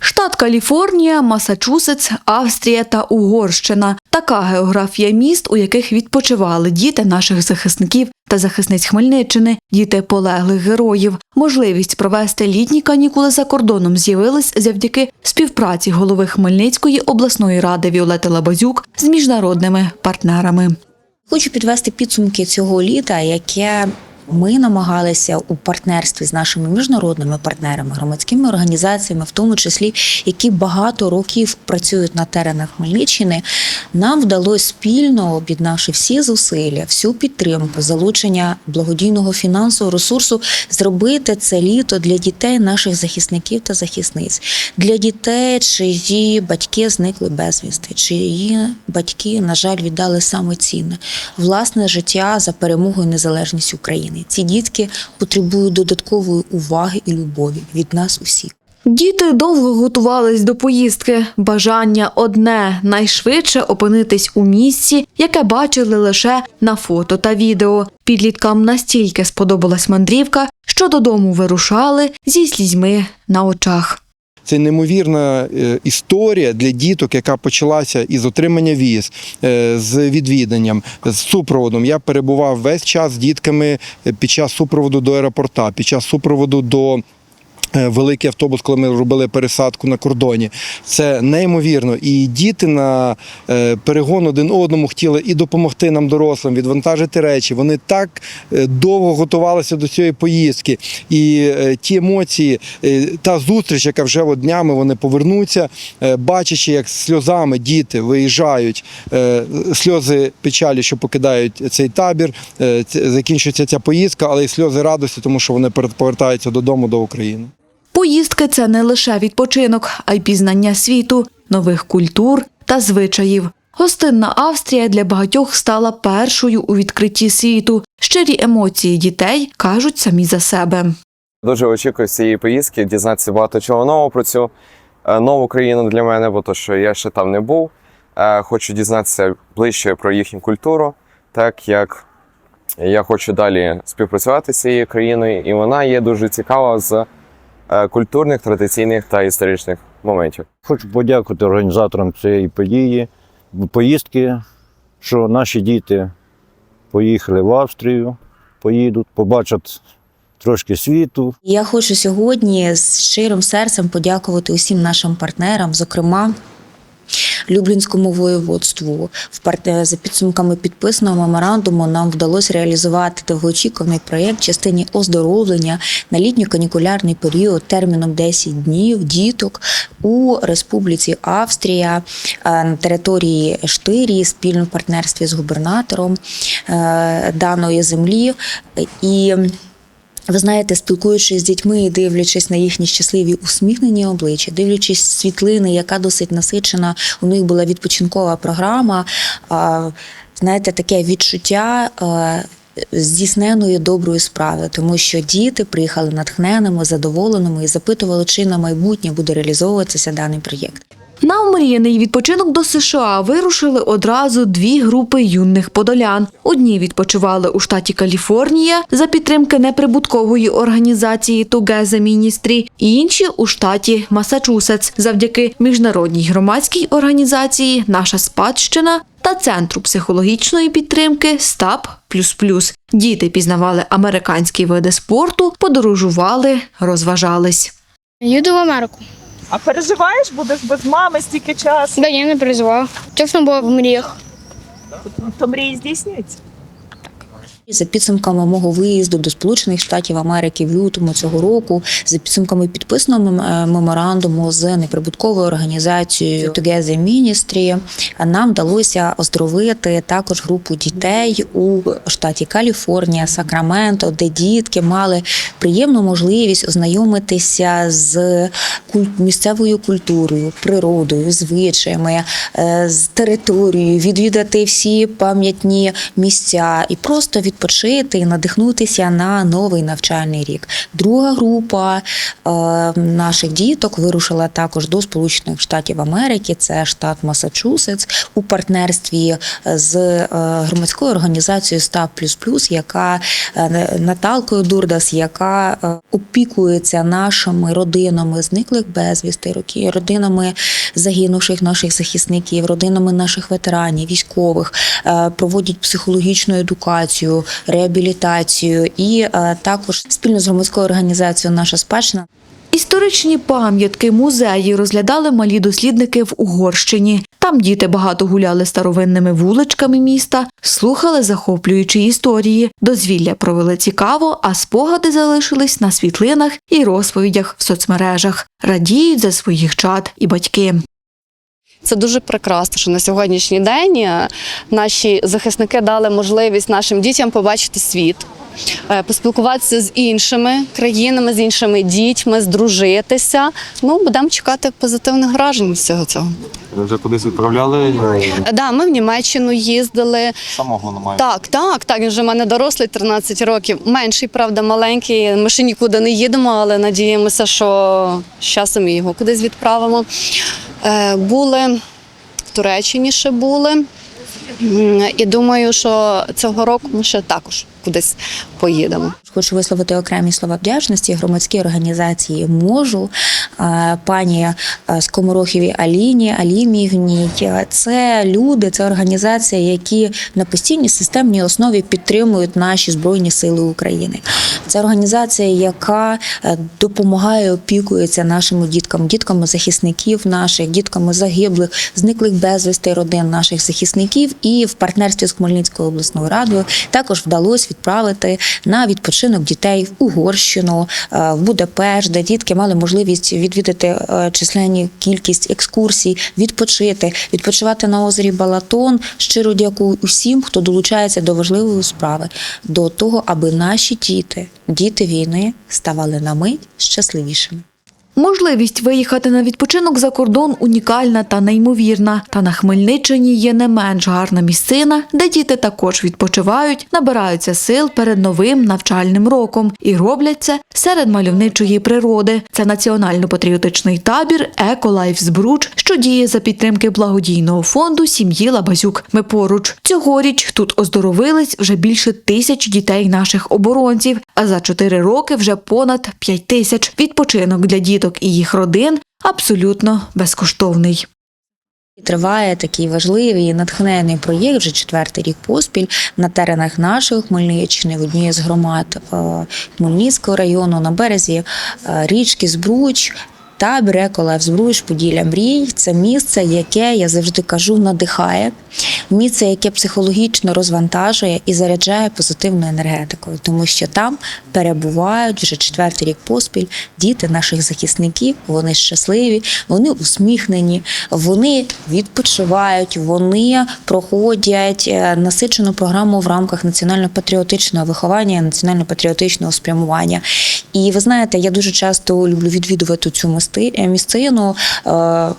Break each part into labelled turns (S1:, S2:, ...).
S1: Штат Каліфорнія, Масачусетс, Австрія та Угорщина така географія міст, у яких відпочивали діти наших захисників та захисниць Хмельниччини, діти полеглих героїв. Можливість провести літні канікули за кордоном з'явилась завдяки співпраці голови Хмельницької обласної ради Віолети Лабазюк з міжнародними партнерами.
S2: Хочу підвести підсумки цього літа, яке ми намагалися у партнерстві з нашими міжнародними партнерами, громадськими організаціями, в тому числі, які багато років працюють на теренах Хмельниччини. Нам вдалося спільно, об'єднавши всі зусилля, всю підтримку, залучення благодійного фінансового ресурсу, зробити це літо для дітей наших захисників та захисниць, для дітей, чиї батьки зникли безвісти, чиї батьки, на жаль, віддали саме цінне власне життя за перемогу і незалежність України. Ці дітки потребують додаткової уваги і любові від нас усіх.
S1: Діти довго готувались до поїздки. Бажання одне найшвидше опинитись у місці, яке бачили лише на фото та відео. Підліткам настільки сподобалась мандрівка, що додому вирушали зі слізьми на очах.
S3: Це неймовірна е, історія для діток, яка почалася із отримання віз, е, з відвіданням, з супроводом. Я перебував весь час з дітками е, під час супроводу до аеропорта, під час супроводу до. Е, Великий автобус, коли ми робили пересадку на кордоні, це неймовірно. І діти на е, перегон один одному хотіли і допомогти нам, дорослим, відвантажити речі. Вони так е, довго готувалися до цієї поїздки. І ті емоції, та зустріч, яка вже от днями вони повернуться, бачачи, як сльозами діти виїжджають, сльози печалі, що покидають цей табір, закінчується ця поїздка, але й сльози радості, тому що вони повертаються додому до України.
S1: Поїздки це не лише відпочинок, а й пізнання світу, нових культур та звичаїв. Гостинна Австрія для багатьох стала першою у відкритті світу. Щирі емоції дітей кажуть самі за себе.
S4: Дуже очікую цієї поїздки дізнатися багато чого нового про цю е, нову країну для мене, бо то, що я ще там не був. Е, Хочу дізнатися ближче про їхню культуру, так як я хочу далі співпрацювати з цією країною, і вона є дуже цікава з культурних, традиційних та історичних моментів.
S5: Хочу подякувати організаторам цієї події, поїздки, що наші діти поїхали в Австрію, поїдуть, побачать трошки світу,
S2: Я хочу сьогодні з щирим серцем подякувати усім нашим партнерам, зокрема. Люблінському воєводству в парте- за підсумками підписаного меморандуму нам вдалося реалізувати довгоочікуваний проєкт частині оздоровлення на літньо-канікулярний період терміном 10 днів діток у Республіці Австрія е, на території Штирії спільно в партнерстві з губернатором е, даної землі. І ви знаєте, спілкуючись з дітьми дивлячись на їхні щасливі усміхнені обличчя, дивлячись світлини, яка досить насичена, у них була відпочинкова програма. Знаєте, таке відчуття. Здійсненої доброї справи, тому що діти приїхали натхненими, задоволеними і запитували, чи на майбутнє буде реалізовуватися даний проєкт.
S1: На омріяний відпочинок до США вирушили одразу дві групи юних подолян. Одні відпочивали у штаті Каліфорнія за підтримки неприбуткової організації Together Ministry, інші у штаті Масачусетс завдяки міжнародній громадській організації Наша спадщина та центру психологічної підтримки СТАП Діти пізнавали американські види спорту, подорожували, розважались.
S6: Їду в Америку.
S7: А переживаєш, будеш без мами стільки часу,
S6: Да, я не переживав. Чесно було в мріях.
S7: то мрії здійсняться.
S2: За підсумками мого виїзду до Сполучених Штатів Америки в лютому цього року, за підсумками підписаного е, меморандуму з неприбутковою організацією Together Ministry, нам вдалося оздоровити також групу дітей у штаті Каліфорнія, Сакраменто, де дітки мали приємну можливість ознайомитися з місцевою культурою, природою, звичаями, е, з територією, відвідати всі пам'ятні місця і просто відпочити і надихнутися на новий навчальний рік. Друга група е, наших діток вирушила також до Сполучених Штатів Америки. Це штат Масачусетс у партнерстві з е, громадською організацією Став Плюс Плюс, яка Наталкою Дурдас, яка опікується нашими родинами зниклих безвісти, роки- родинами загинувших наших захисників, родинами наших ветеранів, військових, е, проводять психологічну едукацію, реабілітацію. І е, також спільно з громадською організацією Наша спадщина
S1: Історичні пам'ятки, музеї розглядали малі дослідники в Угорщині. Там діти багато гуляли старовинними вуличками міста, слухали захоплюючі історії, дозвілля провели цікаво, а спогади залишились на світлинах і розповідях в соцмережах. Радіють за своїх чад і батьки.
S8: Це дуже прекрасно, що на сьогоднішній день е, наші захисники дали можливість нашим дітям побачити світ, поспілкуватися з іншими країнами, з іншими дітьми, здружитися. Ну, будемо чекати позитивних вражень від всього цього.
S9: Ви вже кудись відправляли
S8: Е, Да, ми в Німеччину їздили.
S9: самого немає.
S8: Так, так, так. Він вже в мене дорослий 13 років. Менший, правда, маленький. Ми ще нікуди не їдемо, але надіємося, що з часом його кудись відправимо. Е, були в Туреччині ще були. І думаю, що цього року ми ще також кудись поїдемо.
S2: Хочу висловити окремі слова вдячності громадській організації можу е, пані е, Скоморохівій Аліні Алімівні. Це люди, це організація, які на постійній системній основі підтримують наші збройні сили України. Це організація, яка е, допомагає опікується нашими дітками, дітками захисників наших, дітками загиблих, зниклих безвісти родин наших захисників. І в партнерстві з Хмельницькою обласною радою також вдалося відправити на відпочинок дітей в Угорщину, е, в Будапешт, де дітки мали можливість відвідати е, численні кількість екскурсій, відпочити, відпочивати на озері Балатон. Щиро дякую усім, хто долучається до важливої справи, до того, аби наші діти, діти війни, ставали на мить щасливішими.
S1: Можливість виїхати на відпочинок за кордон унікальна та неймовірна. Та на Хмельниччині є не менш гарна місцина, де діти також відпочивають, набираються сил перед новим навчальним роком і роблять це серед мальовничої природи. Це національно-патріотичний табір «Еколайф Збруч, що діє за підтримки благодійного фонду сім'ї Лабазюк. Ми поруч цьогоріч тут оздоровились вже більше тисяч дітей наших оборонців, а за чотири роки вже понад п'ять тисяч. Відпочинок для діток і їх родин абсолютно безкоштовний.
S2: Триває такий важливий і натхнений проєкт вже четвертий рік поспіль на теренах нашої Хмельниччини в одній з громад е, Хмельницького району на березі е, річки Збруч. Табір Еколайф Збруч Поділля Мрій це місце, яке я завжди кажу, надихає. Місце, яке психологічно розвантажує і заряджає позитивною енергетикою, тому що там перебувають вже четвертий рік поспіль діти наших захисників. Вони щасливі, вони усміхнені, вони відпочивають, вони проходять е, насичену програму в рамках національно-патріотичного виховання, національно-патріотичного спрямування. І ви знаєте, я дуже часто люблю відвідувати цю е, місцину. Е,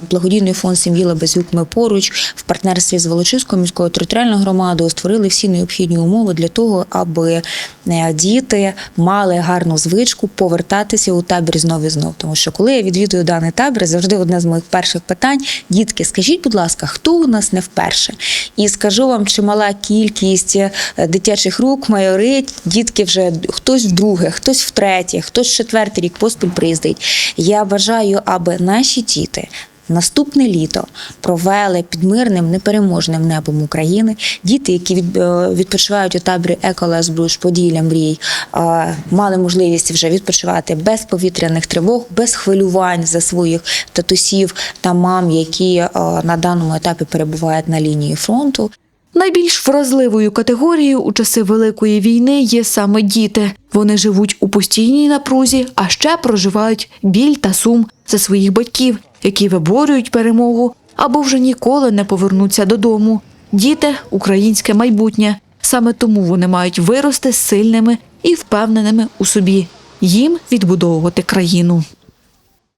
S2: Благодійний фонд сім'ї Лебезюк ми поруч в партнерстві з Волочиською міською територіальною громадою створили всі необхідні умови для того, аби е, діти мали гарну звичку повертатися у табір знов і знов. Тому що коли я відвідую даний табір, завжди одне з моїх перших питань: дітки, скажіть, будь ласка, хто у нас не вперше? І скажу вам, чимала кількість е, дитячих рук майорить, дітки вже хтось вдруге, хтось втретє, хтось четвертий рік поспіль приїздить. Я бажаю, аби наші діти. Наступне літо провели під мирним непереможним небом України. Діти, які е, відпочивають у таборі Еколес Бруш Поділля Мрій, е, мали можливість вже відпочивати без повітряних тривог, без хвилювань за своїх татусів та мам, які е, на даному етапі перебувають на лінії фронту.
S1: Найбільш вразливою категорією у часи Великої війни є саме діти. Вони живуть у постійній напрузі, а ще проживають біль та сум за своїх батьків, які виборюють перемогу або вже ніколи не повернуться додому. Діти українське майбутнє. Саме тому вони мають вирости сильними і впевненими у собі. Їм відбудовувати країну.